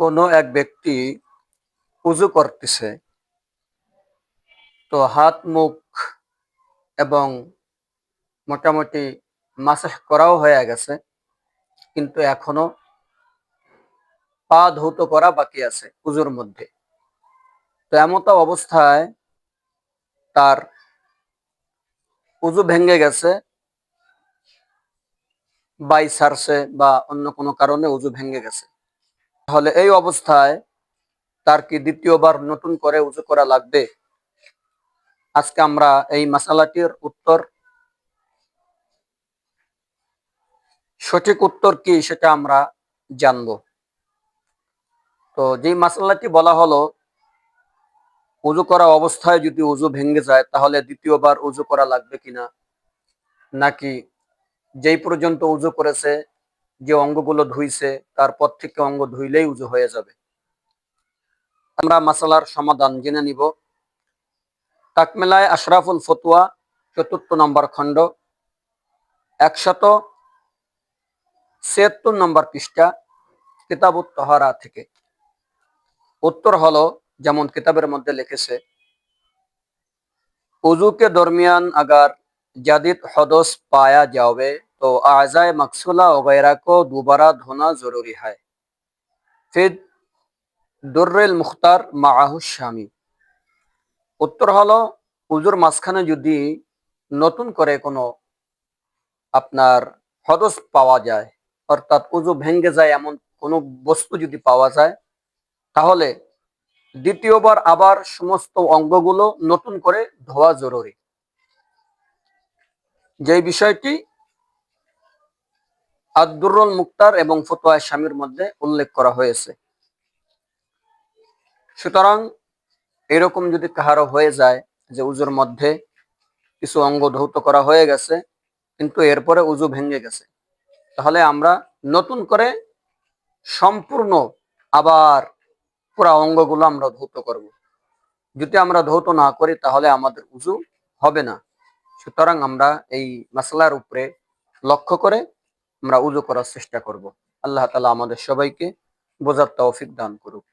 কোনো এক ব্যক্তি উজু করতেছে, তো হাত, মুখ এবং মোটামুটি মাসাহ করাও হয়ে গেছে, কিন্তু এখনও পা ধৌত করা বাকি আছে উজুর মধ্যে। তো এমত অবস্থায় তার উজু ভেঙে গেছে, বাই সারছে বা অন্য কোনো কারণে উজু ভেঙে গেছে। তাহলে এই অবস্থায় তার কি দ্বিতীয়বার নতুন করে উজু করা লাগবে? আজকে আমরা এই মাসালাটির উত্তর, সঠিক উত্তর কি সেটা আমরা জানব। তো যেই মাসালাটি বলা হলো, উজু করা অবস্থায় যদি উজু ভেঙে যায়, তাহলে দ্বিতীয়বার উজু করা লাগবে কিনা? নাকি যেই পর্যন্ত উজু করেছে যে অঙ্গগুলো ধুইছে তার থেকে অঙ্গ ধুইলেই উজু হয়ে যাবে। আমরা মাসালার সমাধান জেনে নিব। তাকমেলায় আশরাফুল ফতুয়া, চতুর্থ নম্বর খণ্ড। একশত ছিয়াত্তর নম্বর পৃষ্ঠা কিতাব তহারা থেকে। উত্তর হলো, যেমন কিতাবের মধ্যে লিখেছে, উজুকে দরমিয়ান আগার জাদিদ হদস পায়া যাবে तो आज़ाए मकसूला वगैरह को दोबारा धोना ज़रूरी है फिर दुर्रेल मुख्तार মাআহু শামি উত্তর হলো উজুর মাঝখানে যদি নতুন করে কোনো আপনার হদস পাওয়া যায় অর্থাৎ উজু ভেঙ্গে যায় এমন কোনো বস্তু যদি পাওয়া যায় তাহলে দ্বিতীয়বার আবার সমস্ত অঙ্গগুলো নতুন করে ধোয়া জরুরি যে বিষয়টি আব্দুরুল মুক্তার এবং ফতোয়া স্বামীর মধ্যে উল্লেখ করা হয়েছে সুতরাং এরকম যদি কাহারও হয়ে যায় যে উজুর মধ্যে কিছু অঙ্গ ধৌত করা হয়ে গেছে, কিন্তু এরপরে উজু ভেঙে গেছে, তাহলে আমরা নতুন করে সম্পূর্ণ আবার পুরা অঙ্গগুলো আমরা ধৌত করব। যদি আমরা ধৌত না করি, তাহলে আমাদের উজু হবে না সুতরাং আমরা এই মশলার উপরে লক্ষ্য করে আমরা উজু করার চেষ্টা করব। আল্লাহ তালা আমাদের সবাইকে বোঝার তৌফিক দান করুক।